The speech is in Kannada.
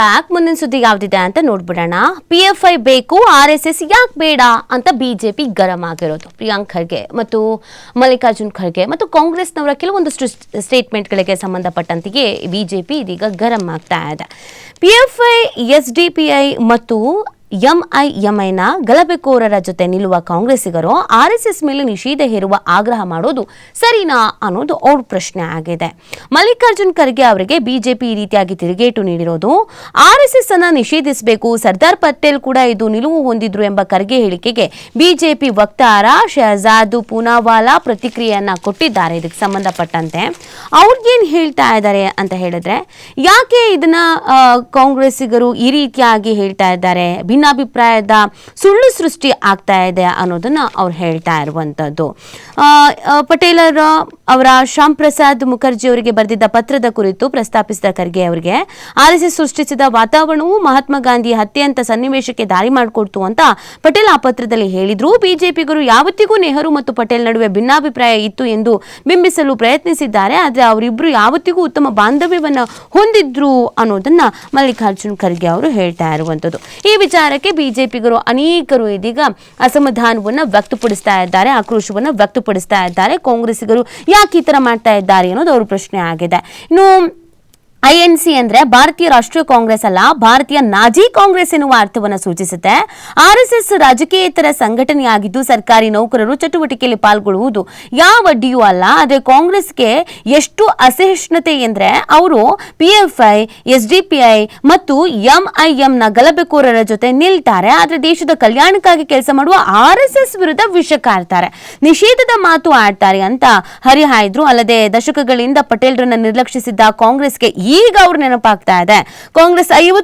ಬ್ಯಾಕ್ ಮುಂದಿನ ಸುದ್ದಿ ಯಾವ್ದಿದೆ ಅಂತ ನೋಡ್ಬಿಡೋಣ. ಪಿ ಎಫ್ ಐ ಬೇಕು ಆರ್ ಎಸ್ ಎಸ್ ಯಾಕೆ ಬೇಡ ಅಂತ ಬಿಜೆಪಿ ಗರಂ ಆಗಿರೋದು. ಪ್ರಿಯಾಂಕ್ ಖರ್ಗೆ ಮತ್ತು ಮಲ್ಲಿಕಾರ್ಜುನ್ ಖರ್ಗೆ ಮತ್ತು ಕಾಂಗ್ರೆಸ್ನವರ ಕೆಲವೊಂದಷ್ಟು ಸ್ಟೇಟ್ಮೆಂಟ್ಗಳಿಗೆ ಸಂಬಂಧಪಟ್ಟಂತೆಯೇ ಬಿಜೆಪಿ ಇದೀಗ ಗರಂ ಆಗ್ತಾ ಇದೆ. P F I S D P I ಮತ್ತು ಎಂಐಎಂಐನ ಗಲಭೆಕೋರರ ಜೊತೆ ನಿಲ್ಲುವ ಕಾಂಗ್ರೆಸ್ಸಿಗರು ಆರ್ ಎಸ್ ಎಸ್ ಮೇಲೆ ನಿಷೇಧ ಹೇರುವ ಆಗ್ರಹ ಮಾಡೋದು ಸರಿನಾ ಅನ್ನೋದು ಅವ್ರ ಪ್ರಶ್ನೆ ಆಗಿದೆ. ಮಲ್ಲಿಕಾರ್ಜುನ್ ಖರ್ಗೆ ಅವರಿಗೆ ಬಿಜೆಪಿ ಈ ರೀತಿಯಾಗಿ ತಿರುಗೇಟು ನೀಡಿರೋದು ಆರ್ ಎಸ್ ಎಸ್ ಅನ್ನ ನಿಷೇಧಿಸಬೇಕು, ಸರ್ದಾರ್ ಪಟೇಲ್ ಕೂಡ ಇದು ನಿಲುವು ಹೊಂದಿದ್ರು ಎಂಬ ಖರ್ಗೆ ಹೇಳಿಕೆಗೆ ಬಿಜೆಪಿ ವಕ್ತಾರ ಶಹಜಾದ್ ಪೂನಾವಾಲಾ ಪ್ರತಿಕ್ರಿಯೆಯನ್ನ ಕೊಟ್ಟಿದ್ದಾರೆ ಇದಕ್ಕೆ ಸಂಬಂಧಪಟ್ಟಂತೆ. ಅವ್ರಿಗೇನ್ ಹೇಳ್ತಾ ಇದ್ದಾರೆ ಅಂತ ಹೇಳಿದ್ರೆ, ಯಾಕೆ ಇದನ್ನ ಕಾಂಗ್ರೆಸ್ಸಿಗರು ಈ ರೀತಿಯಾಗಿ ಹೇಳ್ತಾ ಇದ್ದಾರೆ? ಭಿನ್ನಾಭಿಪ್ರಾಯದ ಸುಳ್ಳು ಸೃಷ್ಟಿ ಆಗ್ತಾ ಇದೆ ಅನ್ನೋದನ್ನ ಅವ್ರು ಹೇಳ್ತಾ ಇರುವಂತದ್ದು. ಪಟೇಲರ ಅವರ ಶ್ಯಾಮ್ ಪ್ರಸಾದ್ ಮುಖರ್ಜಿ ಅವರಿಗೆ ಬರೆದಿದ್ದ ಪತ್ರದ ಕುರಿತು ಪ್ರಸ್ತಾಪಿಸಿದ ಖರ್ಗೆ ಅವರಿಗೆ ಆರ್ ಸೃಷ್ಟಿಸಿದ ವಾತಾವರಣವು ಮಹಾತ್ಮ ಗಾಂಧಿ ಹತ್ಯೆ ಅಂತ ಸನ್ನಿವೇಶಕ್ಕೆ ದಾರಿ ಮಾಡಿಕೊಡ್ತು ಅಂತ ಪಟೇಲ್ ಆ ಪತ್ರದಲ್ಲಿ ಹೇಳಿದ್ರು. ಬಿಜೆಪಿಗರು ಯಾವತ್ತಿಗೂ ನೆಹರು ಮತ್ತು ಪಟೇಲ್ ನಡುವೆ ಭಿನ್ನಾಭಿಪ್ರಾಯ ಇತ್ತು ಎಂದು ಬಿಂಬಿಸಲು ಪ್ರಯತ್ನಿಸಿದ್ದಾರೆ. ಆದರೆ ಅವರಿಬ್ಬರು ಯಾವತ್ತಿಗೂ ಉತ್ತಮ ಬಾಂಧವ್ಯವನ್ನು ಹೊಂದಿದ್ರು ಅನ್ನೋದನ್ನ ಮಲ್ಲಿಕಾರ್ಜುನ್ ಖರ್ಗೆ ಅವರು ಹೇಳ್ತಾ ಇರುವಂತದ್ದು. ಈ ವಿಚಾರಕ್ಕೆ ಬಿಜೆಪಿಗರು ಅನೇಕರು ಇದೀಗ ಅಸಮಾಧಾನವನ್ನು ವ್ಯಕ್ತಪಡಿಸ್ತಾ ಇದ್ದಾರೆ, ಆಕ್ರೋಶವನ್ನು ವ್ಯಕ್ತಪಡಿಸ್ತಾ ಇದ್ದಾರೆ. ಕಾಂಗ್ರೆಸ್ಸಿಗರು ಯಾಕೆ ಈ ಥರ ಮಾಡ್ತಾ ಇದ್ದಾರೆ ಅನ್ನೋದು ಅವ್ರ ಪ್ರಶ್ನೆ ಆಗಿದೆ. ಇನ್ನು ಐಎನ್ಸಿ ಅಂದ್ರೆ ಭಾರತೀಯ ರಾಷ್ಟ್ರೀಯ ಕಾಂಗ್ರೆಸ್ ಅಲ್ಲ, ಭಾರತೀಯ ನಾಜಿ ಕಾಂಗ್ರೆಸ್ ಎನ್ನುವ ಅರ್ಥವನ್ನು ಸೂಚಿಸುತ್ತೆ. ಆರ್ಎಸ್ಎಸ್ ರಾಜಕೀಯೇತರ ಸಂಘಟನೆಯಾಗಿದ್ದು ಸರ್ಕಾರಿ ನೌಕರರು ಚಟುವಟಿಕೆಯಲ್ಲಿ ಪಾಲ್ಗೊಳ್ಳುವುದು ಯಾವ ಅಡ್ಡಿಯೂ ಅಲ್ಲ, ಆದರೆ ಕಾಂಗ್ರೆಸ್ಗೆ ಎಷ್ಟು ಅಸಹಿಷ್ಣುತೆ ಎಂದ್ರೆ ಅವರು PFI S D P I ಮತ್ತು ಎಂಐಎಂನ ಗಲಭೆಕೋರರ ಜೊತೆ ನಿಲ್ತಾರೆ. ಆದರೆ ದೇಶದ ಕಲ್ಯಾಣಕ್ಕಾಗಿ ಕೆಲಸ ಮಾಡುವ ಆರ್ ಎಸ್ ಎಸ್ ವಿರುದ್ಧ ವಿಷ ಕಾರ್ತಾರೆ. ನಿಷೇಧದ ಮಾತು ಆಡ್ತಾರೆ ಅಂತ ಹರಿಹಾಯ್ದ್ರು. ಅಲ್ಲದೆ ದಶಕಗಳಿಂದ ಪಟೇಲ್ರನ್ನ ನಿರ್ಲಕ್ಷಿಸಿದ್ದ ಕಾಂಗ್ರೆಸ್ಗೆ ಈಗ ಅವ್ರು ನೆನಪಾಗ್ತಾ ಇದೆ. ಕಾಂಗ್ರೆಸ್ ಐವತ್ತು